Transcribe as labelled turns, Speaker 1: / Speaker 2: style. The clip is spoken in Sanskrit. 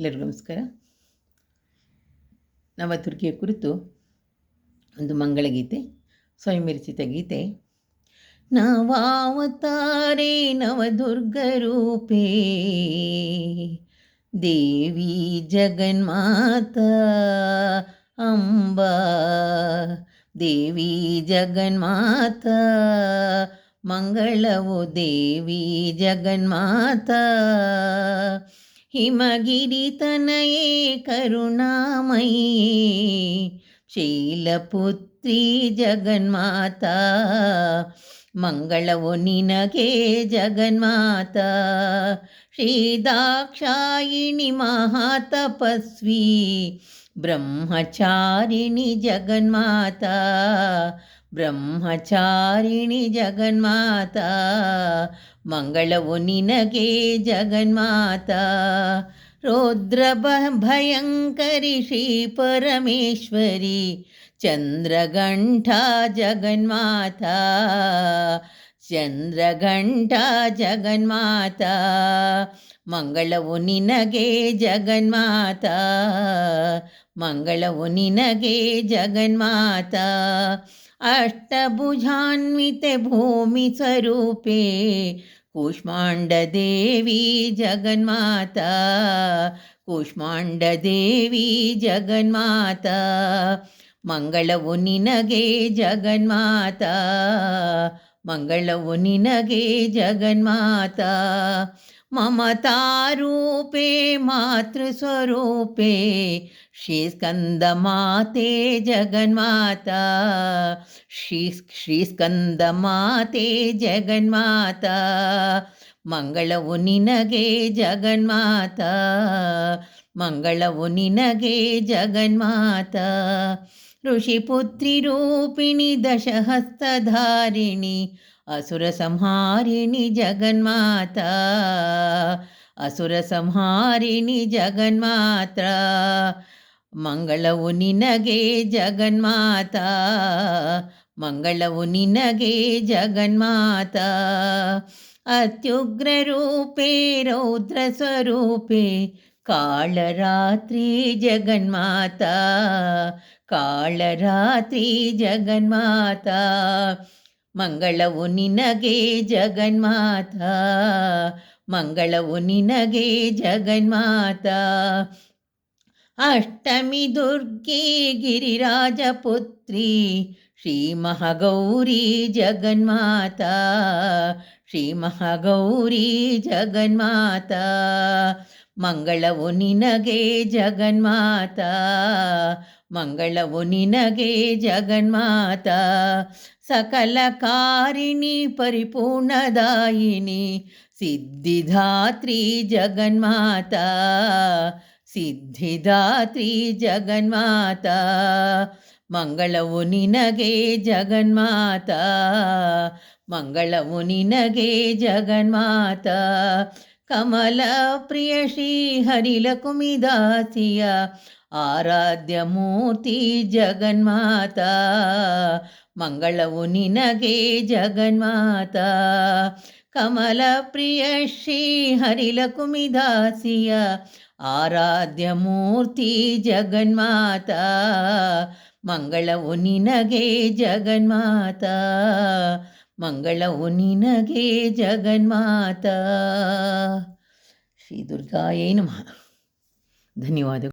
Speaker 1: ಎಲ್ಲರಿಗೂ ನಮಸ್ಕಾರ. ನವದುರ್ಗೆಯ ಕುರಿತು ಒಂದು ಮಂಗಳಗೀತೆ, ಸ್ವಯಂವಿರಚಿತ ಗೀತೆ. ನವಾವತಾರೆ ನವದುರ್ಗರೂಪೇ ದೇವಿ ಜಗನ್ಮಾತ ಅಂಬ, ದೇವಿ ಜಗನ್ಮಾತ, ಮಂಗಳವು ದೇವಿ ಜಗನ್ಮಾತ. ಹಿಮಗಿರಿತನಯೇ ಕರುಣಾಮಯೀ ಶೈಲಪುತ್ರಿ ಜಗನ್ಮಾತಾ ಮಂಗಳವು ನಿನಗೆ ಜಗನ್ಮಾತ ಶ್ರೀದಾಕ್ಷಾಯಿಣಿ ಮಹಾತಪಸ್ವಿ ब्रह्मचारिणि जगन्माता ब्रह्मचारिणि जगन्माता मङ्गलवु निनगे जगन्माता रुद्रभयङ्करि श्रीपरमेश्वरी परमेश्वरि जगन्माता ಚಂದ್ರಘಂಟ ಜಗನ್ಮಾತ ಚಂದ್ರಘಂಟ ಜಗನ್ಮಾತ ಮಂಗಳವು ನಿನಗೆ ಜಗನ್ಮಾತ ಮಂಗಳವು ನಿನಗೆ ಜಗನ್ಮಾತ अष्टभुजान्विते भूमिस्वरूपे कूष्माण्डदेवी जगन्माता कूष्माण्डदेवी जगन्माता ಮಂಗಳವು ನಿನಗೆ ಜಗನ್ಮಾತಾ मङ्गलमुनि नगे जगन्माता ममतारूपे मातृस्वरूपे श्रीस्कन्द माते जगन्माता श्री श्रीस्कन्द माते जगन्माता मङ्गलमुनि नगे जगन्माता मङ्गलमुनि न जगन्माता ऋषिपुत्रिरूपिणि दशहस्तधारिणि असुरसंहारिणि जगन्माता असुरसंहारिणि जगन्मात्रा ಮಂಗಳವು ನಿನಗೆ ಜಗನ್ಮಾತ ಮಂಗಳವು ನಿನಗೆ ಜಗನ್ಮಾತ ಅತ್ಯುಗ್ರರೂಪೇ ರೌದ್ರಸ್ವರೂಪೇ ಸ್ವರೂಪೇ ಕಾಳರಾತ್ರಿ ಜಗನ್ಮಾತ ಕಾಳರಾತ್ರಿ ಜಗನ್ಮಾತ ಮಂಗಳವು ನಿನಗೆ ಜಗನ್ಮಾತ ಮಂಗಳವು ನಿನಗೆ ಜಗನ್ಮಾತ ಅಷ್ಟಮಿ ದುರ್ಗೆ ಗಿರಿರಾಜಪುತ್ರಿ ಶ್ರೀ ಮಹಾಗೌರಿ ಜಗನ್ಮಾತ ಶ್ರೀ ಮಹಾಗೌರಿ ಜಗನ್ಮಾತ ಮಂಗಳವು ನಿನಗೆ ಜಗನ್ಮಾತ. ಮಂಗಳವು ನಿನಗೆ ಜಗನ್ಮಾತ. ಸಕಲ ಕಾರಿಣಿ ಪರಿಪೂರ್ಣದಾಯಿನಿ. ಸಿದ್ಧಿಧಾತ್ರಿ ಜಗನ್ಮಾತ. ಸಿದ್ಧಿದಾತ್ರಿ ಜಗನ್ಮಾತ. ಮಂಗಳವು ನಿನಗೆ ಜಗನ್ಮಾತ. ಮಂಗಳವು ನಿನಗೆ ಜಗನ್ಮಾತ. ಕಮಲ ಪ್ರಿಯ ಶ್ರೀ ಹರಿಲಕುಮಿದಾಸಿಯ ಆರಾಧ್ಯ ಮೂರ್ತಿ ಜಗನ್ಮಾತ. ಮಂಗಳವು ನಿನಗೆ ಜಗನ್ಮಾತ. ಕಮಲ ಪ್ರಿಯ ಶ್ರೀ ಹರಿಲಕುಮಿದಾಸಿಯ ಆರಾಧ್ಯ ಮೂರ್ತಿ ಜಗನ್ಮಾತ. ಮಂಗಳವು ನಿನಗೆ ಜಗನ್ಮಾತ. ಮಂಗಳವು ನಿನಗೆ ಜಗನ್ಮಾತ. ಶ್ರೀ ದುರ್ಗಾಯೇ ನಮಃ. ಧನ್ಯವಾದಗಳು.